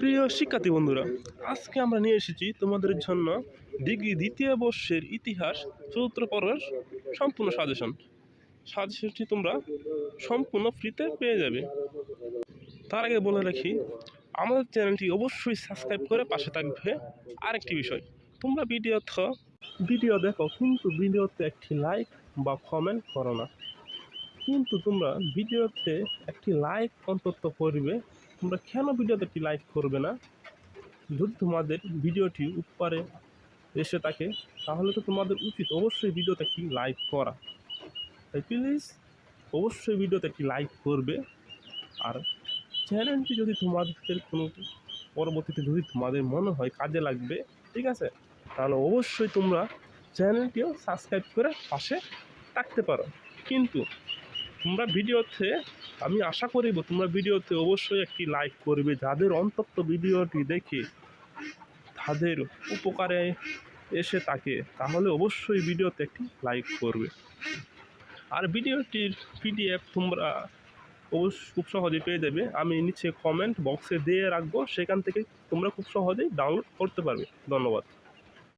প্রিয় শিক্ষার্থী বন্ধুরা, আজকে আমরা নিয়ে এসেছি তোমাদের জন্য ডিগ্রি দ্বিতীয় বর্ষের ইতিহাস, চতুর্থ পর্বের সম্পূর্ণ সাজেশন সাজেশনটি তোমরা সম্পূর্ণ ফ্রিতে পেয়ে যাবে। তার আগে বলে রাখি, আমাদের চ্যানেলটি অবশ্যই সাবস্ক্রাইব করে পাশে থাকবে আরেকটি বিষয়। তোমরা ভিডিও ভিডিও দেখো, কিন্তু ভিডিওতে একটি লাইক বা কমেন্ট করো না। কিন্তু তোমরা ভিডিওতে একটি লাইক অন্তত করবে তোমরা কেন ভিডিওতে একটি লাইক করবে না? যদি তোমাদের ভিডিওটি উপরে এসে থাকে, তাহলে তো তোমাদের উচিত অবশ্যই ভিডিওতে একটি লাইক করা। তাই প্লিজ অবশ্যই ভিডিওতে একটি লাইক করবে। আর চ্যানেলটি যদি তোমাদের কোনো পরবর্তীতে যদি তোমাদের মনে হয় কাজে লাগবে, ঠিক আছে? তাহলে অবশ্যই তোমরা চ্যানেলটিও সাবস্ক্রাইব করে পাশে থাকতে পারো। কিন্তু তোমরা ভিডিওতে আমি আশা করিব তোমরা ভিডিওতে অবশ্যই একটি লাইক করবে। যাদের অন্তত ভিডিওটি দেখে তাদের উপকারে এসে থাকে, তাহলে অবশ্যই ভিডিওতে একটি লাইক করবে। আর ভিডিওটির পিডিএফ তোমরা অবশ্য খুব সহজেই পেয়ে যাবে। আমি নিচে কমেন্ট বক্সে দিয়ে রাখব, সেখান থেকে তোমরা খুব সহজেই ডাউনলোড করতে পারবে। ধন্যবাদ।